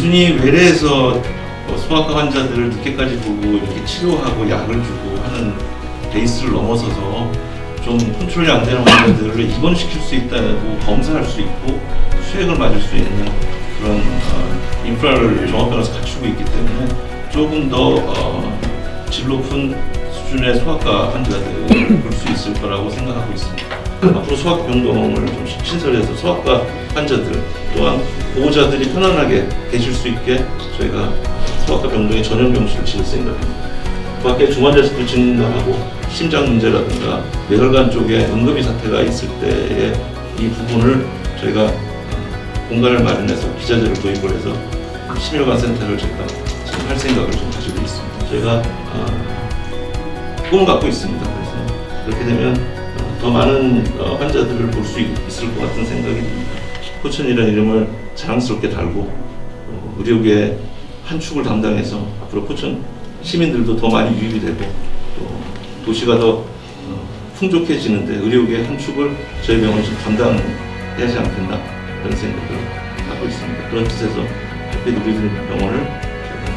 단순히 외래에서 어, 소아과 환자들을 늦게까지 보고 이렇게 치료하고 약을 주고 하는 베이스를 넘어서서 좀 컨트롤이 안 되는 환자들을 입원시킬 수 있다고 검사할 수 있고 수액을 맞을 수 있는 그런 어, 인프라를 종합병원에서 갖추고 있기 때문에 조금 더 어, 질 높은 수준의 소아과 환자들을 볼 수 있을 거라고 생각하고 있습니다. 앞으로 소아과 병동을 좀 신설해서 소아과 환자들 또한 보호자들이 편안하게 계실 수 있게 저희가 소아과 병동에 전용 병실을 지을 생각입니다. 그 밖에 중환자실도 증가하고 심장 문제라든가 뇌혈관 쪽에 응급이 사태가 있을 때의 이 부분을 저희가 어, 공간을 마련해서 기자재를 도입을 해서 심혈관 센터를 저희가 지금 할 생각을 좀 가지고 있습니다. 저희가 어, 꿈을 갖고 있습니다. 그래서 그렇게 되면 어, 더 많은 어, 환자들을 볼 수 있을 것 같은 생각이 듭니다. 포천이라는 이름을 자랑스럽게 달고 어, 의료계 한 축을 담당해서 앞으로 포천 시민들도 더 많이 유입이 되고 또 도시가 더 어, 풍족해지는데 의료계 한 축을 저희 병원이 좀 담당하지 않겠나 그런 생각을 갖고 있습니다. 그런 뜻에서 햇빛 우리들 병원을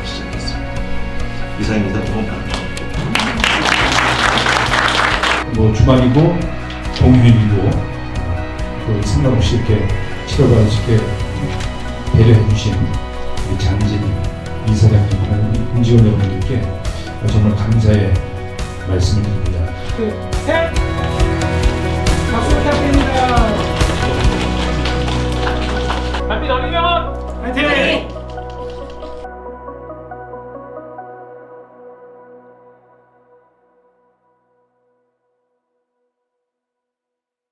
시작했습니다. 이상입니다. 뭐 주말이고 공휴일이고 그 상관없이 이렇게 치료받을 수 있게 배려해 주신 우리 장진 이사장님과 임직원 여러분들께 정말 감사의 말씀을 드립니다. 그